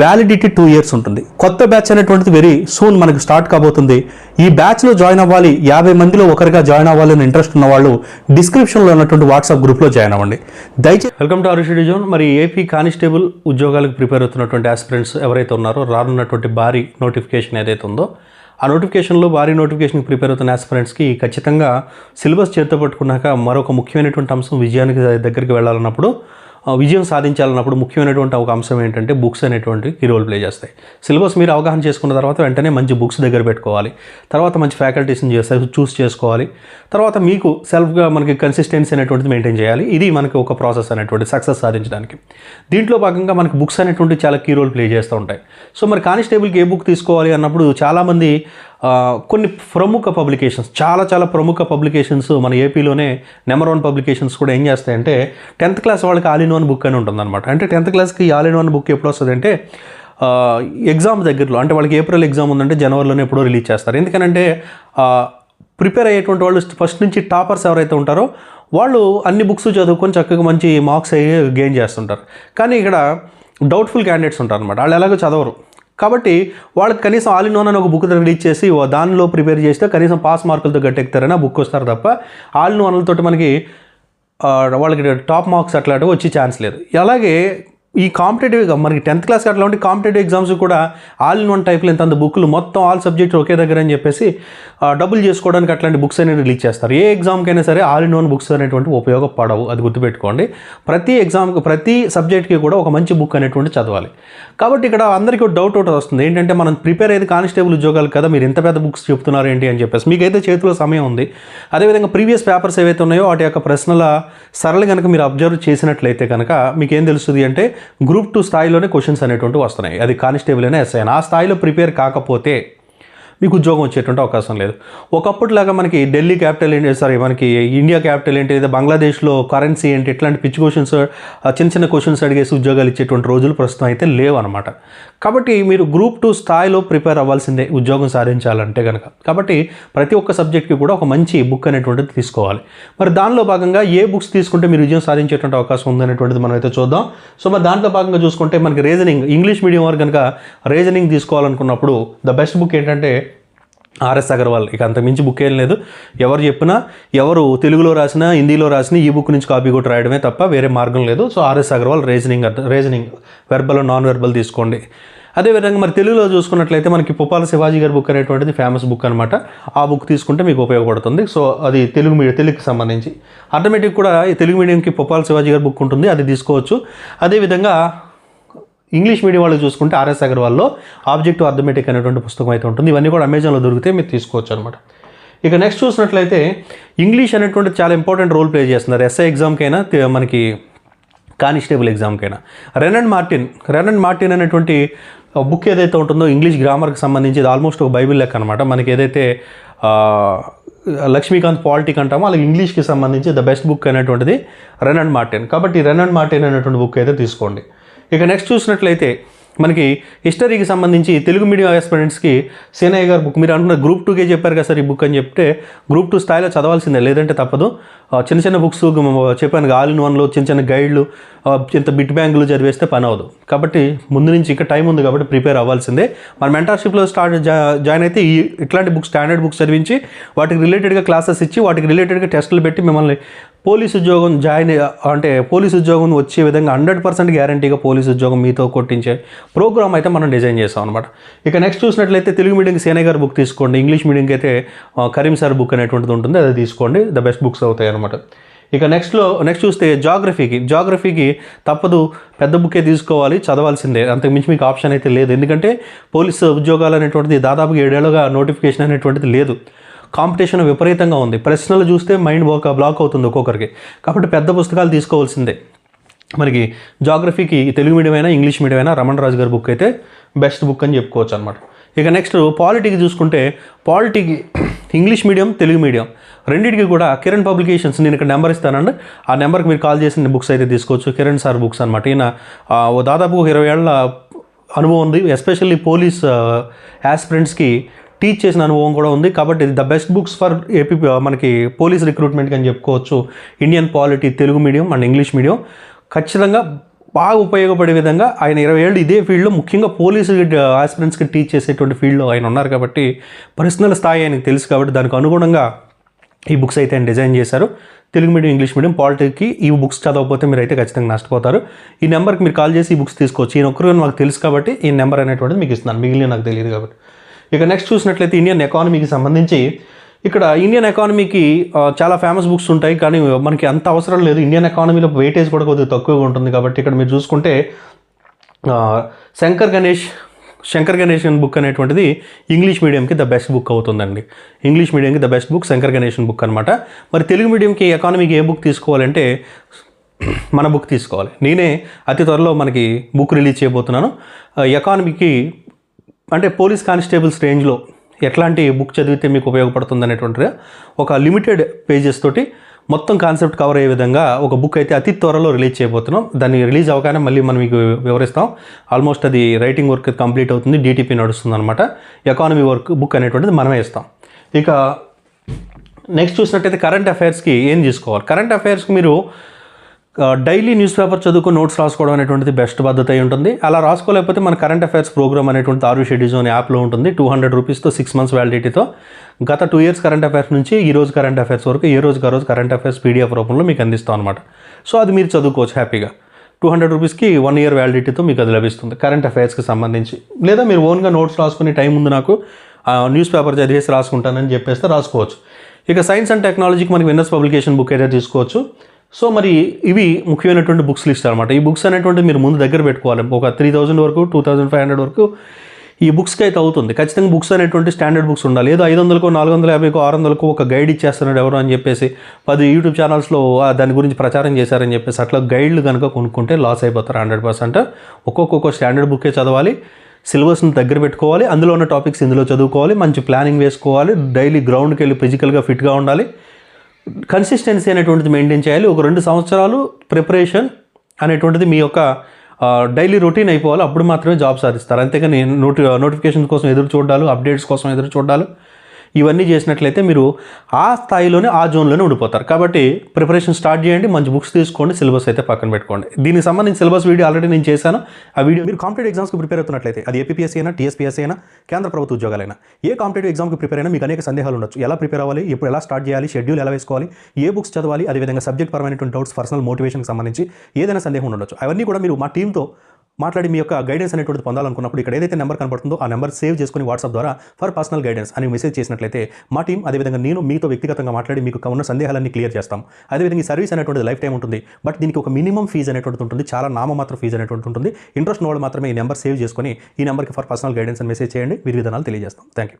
Validity two years ఉంటుంది. కొత్త batch అనేటువంటిది వెరీ సూన్ మనకు స్టార్ట్ కాబోతుంది. ఈ బ్యాచ్లో జాయిన్ అవ్వాలి యాభై మందిలో ఒకరిగా జాయిన్ అవ్వాలని ఇంట్రెస్ట్ ఉన్న వాళ్ళు డిస్క్రిప్షన్లో ఉన్నటువంటి వాట్సాప్ గ్రూప్లో జాయిన్ అవ్వండి. దయచేసి వెల్కమ్ టు అరుషి జోన్ మరి ఏపీ కానిస్టేబుల్ ఉద్యోగాలకు ప్రిపేర్ అవుతున్నటువంటి ఆస్పిరెంట్స్ ఎవరైతే ఉన్నారో రానున్నటువంటి భారీ నోటిఫికేషన్ ఏదైతే ఉందో ఆ నోటిఫికేషన్లో భారీ నోటిఫికేషన్కి ప్రిపేర్ అవుతున్న ఆస్పిరెంట్స్కి ఖచ్చితంగా సిలబస్ చేతితో పట్టుకున్నాక మరొక ముఖ్యమైనటువంటి అంశం విజయానికి దగ్గరికి వెళ్ళాలన్నప్పుడు విజయం సాధించాలన్నప్పుడు ముఖ్యమైనటువంటి ఒక అంశం ఏంటంటే బుక్స్ అనేటువంటి కీ రోల్ ప్లే చేస్తాయి. సిలబస్ మీరు అవగాహన చేసుకున్న తర్వాత వెంటనే మంచి బుక్స్ దగ్గర పెట్టుకోవాలి. తర్వాత మంచి ఫ్యాకల్టీస్ని చేస్తారు చూస్ చేసుకోవాలి. తర్వాత మీకు సెల్ఫ్గా మనకి కన్సిస్టెన్సీ అనేటువంటిది మెయింటైన్ చేయాలి. ఇది మనకి ఒక ప్రాసెస్ అనేటువంటి సక్సెస్ సాధించడానికి. దీంట్లో భాగంగా మనకి బుక్స్ అనేటువంటి చాలా కీ రోల్ ప్లే చేస్తూ ఉంటాయి. సో మరి కానిస్టేబుల్కి ఏ బుక్ తీసుకోవాలి అన్నప్పుడు చాలామంది కొన్ని ప్రముఖ పబ్లికేషన్స్ చాలా చాలా ప్రముఖ పబ్లికేషన్స్ మన ఏపీలోనే నెంబర్ వన్ పబ్లికేషన్స్ కూడా ఏం చేస్తాయంటే టెన్త్ క్లాస్ వాళ్ళకి ఆల్ ఇన్ వన్ బుక్ అని ఉంటుందన్నమాట. అంటే టెన్త్ క్లాస్కి ఆల్ ఇన్ వన్ బుక్ ఎప్పుడు వస్తుందంటే ఎగ్జామ్ దగ్గరలో అంటే వాళ్ళకి ఏప్రిల్ ఎగ్జామ్ ఉందంటే జనవరిలోనే ఎప్పుడో రిలీజ్ చేస్తారు. ఎందుకనంటే ప్రిపేర్ అయ్యేటువంటి వాళ్ళు ఫస్ట్ నుంచి టాపర్స్ ఎవరైతే ఉంటారో వాళ్ళు అన్ని బుక్స్ చదువుకొని చక్కగా మంచి మార్క్స్ అయ్యి గెయిన్ చేస్తుంటారు. కానీ ఇక్కడ డౌట్ఫుల్ క్యాండిడేట్స్ ఉంటారు అనమాట వాళ్ళు ఎలాగో చదవరు. కాబట్టి వాళ్ళకి కనీసం ఆల్ ఇన్ అని ఒక బుక్ రిలీజ్ చేసి ఓ దానిలో ప్రిపేర్ చేస్తే కనీసం పాస్ మార్కులతో గట్టెక్కుతారని ఆ బుక్ వస్తారు తప్ప ఆల్ ఇన్ మనకి వాళ్ళకి టాప్ మార్క్స్ అట్లాంటివి వచ్చే ఛాన్స్ లేదు. అలాగే ఈ కాంపిటేటివ్ మనకి టెన్త్ క్లాస్ అట్లాంటి కాంపిటేటివ్ ఎగ్జామ్స్ కూడా ఆల్ ఇన్ వన్ టైప్లో ఎంత బుక్లు మొత్తం ఆల్ సబ్జెక్ట్ ఒకే దగ్గర అని చెప్పేసి డబ్బులు డబుల్ చేసుకోవడానికి అట్లాంటి బుక్స్ అనేవి రిలీజ్ చేస్తారు. ఏ ఎగ్జామ్కైనా సరే ఆల్ ఇన్ వన్ బుక్స్ అనేటువంటి ఉపయోగపడవు. అది గుర్తుపెట్టుకోండి. ప్రతి ఎగ్జామ్కి ప్రతి సబ్జెక్ట్కి కూడా ఒక మంచి బుక్ అనేటువంటి చదవాలి. కాబట్టి ఇక్కడ అందరికీ ఒక డౌట్ ఒకటి వస్తుంది. ఏంటంటే మనం ప్రిపేర్ అయ్యేది కానిస్టేబుల్ ఉద్యోగాలు కదా మీరు ఇంత పెద్ద బుక్స్ చెప్తున్నారు ఏంటి అని చెప్పేసి. మీకైతే చేతిలో సమయం ఉంది. అదేవిధంగా ప్రీవియస్ పేపర్స్ ఏవైతే ఉన్నాయో వాటి యొక్క ప్రశ్నల సరళి కనుక మీరు అబ్జర్వ్ చేసినట్లయితే కనుక మీకు ఏం తెలుస్తుంది అంటే గ్రూప్ టూ స్థాయిలోనే క్వశ్చన్స్ అనేటువంటి వస్తున్నాయి. అది కానిస్టేబుల్ అయినా ఎస్ఐ ఆ స్థాయిలో ప్రిపేర్ కాకపోతే మీకు ఉద్యోగం వచ్చేటువంటి అవకాశం లేదు. ఒకప్పటిలాగా మనకి ఢిల్లీ క్యాపిటల్ ఏంటి సారీ మనకి ఇండియా క్యాపిటల్ ఏంటి లేదా బంగ్లాదేశ్లో కరెన్సీ ఏంటి ఇట్లాంటి పిచ్చి క్వశ్చన్స్ చిన్న చిన్న క్వశ్చన్స్ అడిగేసి ఉద్యోగాలు ఇచ్చేటువంటి రోజులు ప్రస్తుతం అయితే లేవన్నమాట. కాబట్టి మీరు గ్రూప్ టూ స్థాయిలో ప్రిపేర్ అవ్వాల్సిందే ఉద్యోగం సాధించాలంటే కనుక కాబట్టి ప్రతి ఒక్క సబ్జెక్ట్కి కూడా ఒక మంచి బుక్ అనేటువంటిది తీసుకోవాలి. మరి దానిలో భాగంగా ఏ బుక్స్ తీసుకుంటే మీరు విజయం సాధించేటువంటి అవకాశం ఉందనేటువంటిది మనం అయితే చూద్దాం. సో మరి దాంట్లో భాగంగా చూసుకుంటే మనకి రీజనింగ్ ఇంగ్లీష్ మీడియం వారు కనుక రీజనింగ్ తీసుకోవాలనుకున్నప్పుడు ద బెస్ట్ బుక్ ఏంటంటే ఆర్ఎస్ అగర్వాల్. ఇక అంత మించి బుక్ ఏం లేదు. ఎవరు చెప్పినా ఎవరు తెలుగులో రాసినా హిందీలో రాసినా ఈ బుక్ నుంచి కాపీ కొట్టి రాయడమే తప్ప వేరే మార్గం లేదు. So RS Agarwal reasoning reasoning verbal non verbal తీసుకోండి. అదేవిధంగా మరి తెలుగులో చూసుకున్నట్లయితే మనకి పుప్పాల శివాజీ గారి బుక్ అనేటువంటిది ఫేమస్ బుక్ అనమాట ఆ బుక్ తీసుకుంటే మీకు ఉపయోగపడుతుంది. సో అది తెలుగు మీడియం తెలుగుకి సంబంధించి. ఆటోమేటిక్ కూడా ఈ తెలుగు మీడియంకి పుప్పాల శివాజీ గారి బుక్ ఉంటుంది. అది తీసుకోవచ్చు. అదేవిధంగా ఇంగ్లీష్ మీడియం వాళ్ళు చూసుకుంటే ఆర్ఎస్ అగర్వాల్లో ఆబ్జెక్టివ్ అర్థమెటిక్ అనేటువంటి పుస్తకం అయితే ఉంటుంది. ఇవన్నీ కూడా అమెజాన్లో దొరికితే మీరు తీసుకోవచ్చు అనమాట ఇక నెక్స్ట్ చూసినట్లయితే ఇంగ్లీష్ అనేటువంటి చాలా ఇంపార్టెంట్ రోల్ ప్లే చేస్తున్నారు. ఎస్ఐ ఎగ్జామ్కైనా మనకి constable ఎగ్జామ్కైనా. Wren and Martin Wren and Martin అనేటువంటి బుక్ ఏదైతే ఉంటుందో ఇంగ్లీష్ గ్రామర్కి సంబంధించి ఆల్మోస్ట్ ఒక బైబిల్ లెక్క అనమాట మనకి ఏదైతే లక్ష్మీకాంత్ పాలిటిక్ అంటామో అలాగే ఇంగ్లీష్కి సంబంధించి ద బెస్ట్ బుక్ అనేటువంటిది రెన్ అండ్ మార్టిన్. కాబట్టి రెన్ అండ్ మార్టిన్ అనేటువంటి బుక్ అయితే తీసుకోండి. ఇక నెక్స్ట్ చూసినట్లయితే మనకి హిస్టరీకి సంబంధించి తెలుగు మీడియం ఆస్పిరెంట్స్కి సేనయ్య గారు బుక్ మీరు అంటున్న గ్రూప్ టూకే చెప్పారు కదా సార్ ఈ బుక్ అని చెప్తే గ్రూప్ టూ స్థాయిలో చదవాల్సిందే లేదంటే తప్పదు. చిన్న చిన్న బుక్స్ చెప్పాను ఆల్ ఇన్ వన్లో చిన్న చిన్న గైడ్లు ఇంత బిట్ బ్యాంకులు చదివేస్తే పని అవ్వదు. కాబట్టి ముందు నుంచి ఇంకా టైం ఉంది కాబట్టి ప్రిపేర్ అవ్వాల్సిందే. మన మెంటర్షిప్లో స్టార్ట్ జాయిన్ అయితే ఈ ఇట్లాంటి బుక్స్ స్టాండర్డ్ బుక్స్ చదివించి వాటికి రిలేటెడ్గా క్లాసెస్ ఇచ్చి వాటికి రిలేటెడ్గా టెస్టులు పెట్టి మిమ్మల్ని పోలీస్ ఉద్యోగం జాయిన్ అంటే పోలీస్ ఉద్యోగం వచ్చే విధంగా హండ్రెడ్ పర్సెంట్ గ్యారంటీగా పోలీస్ ఉద్యోగం మీతో కొట్టించే ప్రోగ్రామ్ అయితే మనం డిజైన్ చేస్తాం అనమాట ఇక నెక్స్ట్ చూసినట్లయితే తెలుగు మీడియంకి సేనయ్య గారి బుక్ తీసుకోండి. ఇంగ్లీష్ మీడియంకి అయితే కరీం సార్ బుక్ అనేటువంటిది ఉంటుంది. అది తీసుకోండి. ద బెస్ట్ బుక్స్ అవుతాయి అనమాట ఇక నెక్స్ట్లో నెక్స్ట్ చూస్తే జాగ్రఫీకి జాగ్రఫీకి తప్పదు పెద్ద బుక్కే తీసుకోవాలి చదవాల్సిందే. అంతకు మించి మీకు ఆప్షన్ అయితే లేదు. ఎందుకంటే పోలీసు ఉద్యోగాలు అనేటువంటిది దాదాపుగా ఏడేళ్ళుగా నోటిఫికేషన్ అనేటువంటిది లేదు. కాంపిటీషన్ విపరీతంగా ఉంది. ప్రశ్నలు చూస్తే మైండ్ ఒక బ్లాక్ అవుతుంది ఒక్కొక్కరికి. కాబట్టి పెద్ద పుస్తకాలు తీసుకోవాల్సిందే. మనకి జాగ్రఫీకి తెలుగు మీడియం అయినా ఇంగ్లీష్ మీడియం అయినా రమణ రాజు గారి బుక్ అయితే బెస్ట్ బుక్ అని చెప్పుకోవచ్చు అనమాట ఇక నెక్స్ట్ పాలిటీకి చూసుకుంటే పాలిటీకి ఇంగ్లీష్ మీడియం తెలుగు మీడియం రెండింటికి కూడా కిరణ్ పబ్లికేషన్స్ నేను ఇక్కడ నెంబర్ ఇస్తానండి. ఆ నెంబర్కి మీరు కాల్ చేసిన బుక్స్ అయితే తీసుకోవచ్చు. కిరణ్ సార్ బుక్స్ అనమాట ఈయన ఓ దాదాపు ఇరవై ఏళ్ళ అనుభవం ఉంది. ఎస్పెషల్లీ పోలీస్ యాస్పిరెంట్స్కి టీచ్ చేసిన అనుభవం కూడా ఉంది. కాబట్టి the best books for AP మనకి పోలీస్ రిక్రూట్మెంట్ అని చెప్పుకోవచ్చు. Indian polity Telugu medium and English medium ఖచ్చితంగా బాగా ఉపయోగపడే విధంగా ఆయన ఇరవై ఏళ్ళు ఇదే ఫీల్డ్లో ముఖ్యంగా పోలీసు ఆస్పిరెంట్స్కి టీచ్ చేసేటువంటి ఫీల్డ్లో ఆయన ఉన్నారు కాబట్టి పర్సనల్ స్థాయి ఆయనకు తెలుసు కాబట్టి దానికి అనుగుణంగా ఈ బుక్స్ అయితే ఆయన డిజైన్ చేశారు. తెలుగు మీడియం ఇంగ్లీష్ మీడియం పాలిటిక్కి ఈ బుక్స్ చదవకపోతే మీరు అయితే ఖచ్చితంగా నష్టపోతారు. ఈ నెంబర్కి మీరు కాల్ చేసి ఈ బుక్స్ తీసుకోవచ్చు. ఈయన ఒక్కరు నాకు తెలుసు కాబట్టి ఈ నెంబర్ అనేటువంటిది మీకు ఇస్తున్నాను. మిగిలిన నాకు తెలియదు కాబట్టి. ఇక నెక్స్ట్ చూసినట్లయితే ఇండియన్ ఎకానమీకి సంబంధించి ఇక్కడ ఇండియన్ ఎకానమీకి చాలా ఫేమస్ బుక్స్ ఉంటాయి కానీ మనకి అంత అవసరం లేదు. ఇండియన్ ఎకానమీలో వెయిటేజ్ కూడా కొద్దిగా తక్కువగా ఉంటుంది కాబట్టి ఇక్కడ మీరు చూసుకుంటే శంకర్ గణేష్ శంకర్ గణేషన్ బుక్ అనేటువంటిది ఇంగ్లీష్ మీడియంకి ద బెస్ట్ బుక్ అవుతుందండి. English మీడియంకి the best book Shankar Ganeshan book అనమాట మరి తెలుగు మీడియంకి ఎకానమీకి ఏ బుక్ తీసుకోవాలంటే మన బుక్ తీసుకోవాలి. నేనే అతి త్వరలో మనకి బుక్ రిలీజ్ చేయబోతున్నాను. ఎకానమీకి అంటే పోలీస్ కానిస్టేబుల్స్ రేంజ్లో ఎట్లాంటి బుక్ చదివితే మీకు ఉపయోగపడుతుంది అనేటువంటి ఒక లిమిటెడ్ పేజెస్ తోటి మొత్తం కాన్సెప్ట్ కవర్ అయ్యే విధంగా ఒక బుక్ అయితే అతి త్వరలో రిలీజ్ చేయబోతున్నాం. దాన్ని రిలీజ్ అవగానే మళ్ళీ మనం మీకు వివరిస్తాం. ఆల్మోస్ట్ అది రైటింగ్ వర్క్ కంప్లీట్ అవుతుంది. డీటీపీ నడుస్తుంది అనమాట ఎకానమీ వర్క్ బుక్ అనేటువంటిది మనమే ఇస్తాం ఇక నెక్స్ట్ చూసినట్టయితే కరెంట్ అఫైర్స్కి ఏం తీసుకోవాలి? కరెంట్ అఫైర్స్కి మీరు డైలీ న్యూస్ పేపర్ చదువుకుని నోట్స్ రాసుకోవడం అనేటువంటిది బెస్ట్ పద్ధతి అయి ఉంటుంది. అలా రాసుకోలేకపోతే మన కరెంట్ అఫైర్స్ ప్రోగ్రామ్ అనేటువంటి ఆరు షెడ్యూజో అనే యాప్లో ఉంటుంది. టూ హండ్రెడ్ రూపీస్తో సిక్స్ మంత్స్ వ్యాలిడిటీతో. గత టూ ఇయర్స్ కరెంట్ అఫైర్స్ నుంచి ఈ రోజు కరెంట్ అఫైర్స్ వరకు ఏ రోజు ఆ రోజు కరెంట్ అఫైర్స్ పీడిఎఫ్ రూపంలో మీకు అందిస్తాం అనమాట సో అది మీరు చదువుకోవచ్చు హ్యాపీగా. టూ హండ్రెడ్ రూపీస్కి వన్ ఇయర్ వ్యాలిడిటీతో మీకు అది లభిస్తుంది. కరెంట్ అఫైర్స్కి సంబంధించి. లేదా మీరు ఓన్గా నోట్స్ రాసుకునే టైం ఉంది నాకు ఆ, న్యూస్ పేపర్ చదివేసి రాసుకుంటానని చెప్పేస్తే రాసుకోవచ్చు. ఇక సైన్స్ అండ్ టెక్నాలజీకి మనకి విన్నర్స్ పబ్లికేషన్ బుక్ అయితే తీసుకోవచ్చు. సో మరి ఇవి ముఖ్యమైనటువంటి బుక్స్ లిస్ట్ అనమాట ఈ బుక్స్ అనేటువంటి మీరు ముందు దగ్గర పెట్టుకోవాలి. ఒక త్రీ థౌజండ్ వరకు టూ థౌజండ్ ఫైవ్ హండ్రెడ్ వరకు ఈ బుక్స్కి అయితే అవుతుంది. ఖచ్చితంగా బుక్స్ అనేటువంటి స్టాండర్డ్ బుక్స్ ఉండాలి. ఏదో ఐదు వందలకు నాలుగు వందల యాభైకో ఆరు వందలకు ఒక గైడ్ ఇచ్చేస్తున్నాడు ఎవరు అని చెప్పేసి పది యూట్యూబ్ ఛానల్స్లో దాని గురించి ప్రచారం చేశారని చెప్పేసి అట్లా గైడ్లు కనుక కొనుక్కుంటే లాస్ అయిపోతారు హండ్రెడ్ పర్సెంట్ ఒక్కొక్క స్టాండర్డ్ బుక్కే చదవాలి సిలబస్ని దగ్గర పెట్టుకోవాలి అందులో ఉన్న టాపిక్స్ ఇందులో చదువుకోవాలి మంచి ప్లానింగ్ వేసుకోవాలి డైలీ గ్రౌండ్కి వెళ్ళి ఫిజికల్గా ఫిట్గా ఉండాలి. కన్సిస్టెన్సీ అనేటువంటిది మెయింటైన్ చేయాలి. ఒక రెండు సంవత్సరాలు ప్రిపరేషన్ అనేటువంటిది మీ యొక్క డైలీ రొటీన్ అయిపోవాలి. అప్పుడు మాత్రమే జాబ్ సాధిస్తారు. అంతేగాని నోటి నోటిఫికేషన్ కోసం ఎదురు చూడాలి అప్డేట్స్ కోసం ఎదురు చూడాలి. ఇవన్నీ చేసినట్లయితే మీరు ఆ స్థాయిలోనే ఆ జోన్లోనే ఉండిపోతారు. కాబట్టి ప్రిపరేషన్ స్టార్ట్ చేయండి మంచి బుక్స్ తీసుకోండి సిలబస్ అయితే పక్కన పెట్టుకోండి. దీనికి సంబంధించి సిలబస్ వీడియో ఆల్రెడీ నేను చేశాను. ఆ వీడియో మీరు కాంపిటేటివ్ ఎగ్జామ్స్కి ప్రిపేర్ అవుతున్నట్లయితే అది ఏపీఎస్సీ అయినా టీఎస్పీఎస్సీ అయినా కేంద్ర ప్రభుత్వ ఉద్యోగాలైనా ఏ కాంపిటేటివ్ ఎగ్జామ్కి ప్రిపేర్ అయినా మీకు అనేక సందేహాలు ఉండొచ్చు. ఎలా ప్రిపేర్ అవ్వాలి ఎప్పుడు ఎలా స్టార్ట్ చేయాలి షెడ్యూల్ ఎలా వేసుకోవాలి ఏ బుక్స్ చదవాలి అదేవిధంగా సబ్జెక్ట్ పరమైనటువంటి డౌట్స్ పర్సనల్ మోటివేషన్కి సంబంధించి ఏదైనా సందేహం ఉండొచ్చు. అవన్నీ కూడా మీరు మా టీంతో మాట్లాడి మీ యొక్క గైడెన్స్ అనేటువంటి పొందాలనుకున్నప్పుడు ఇక్కడ ఏదైతే నెంబర్ కనబడుతుందో ఆ నెంబర్ సేవ్ చేసుకుని వాట్సాప్ ద్వారా ఫర్ పర్సనల్ గైడెన్స్ అని మెసేజ్ చేసినట్లయితే మా టీం అదేవిధంగా నేను మీతో వ్యక్తిగతంగా మాట్లాడి మీకు ఉన్న సందేహాలన్నీ క్లియర్ చేస్తాం. అదేవిధంగా ఈ సర్వీస్ అనేటువంటి లైఫ్ టైం ఉంటుంది. బట్ దీనికి ఒక మినిమం ఫీజు అనేటువంటి ఉంటుంది. చాలా నామమాత్ర ఫీజు అనేటువంటి ఉంటుంది. ఇంట్రెస్ట్ ఉన్న వాళ్ళు మాత్రమే ఈ నెంబర్ సేవ్ చేసుకొని ఈ నెంబర్కి ఫర్ పర్సనల్ గైడెన్స్ అని మెసేజ్ చేయండి. వీరి విధానాలు తెలియజేస్తాం. Thank you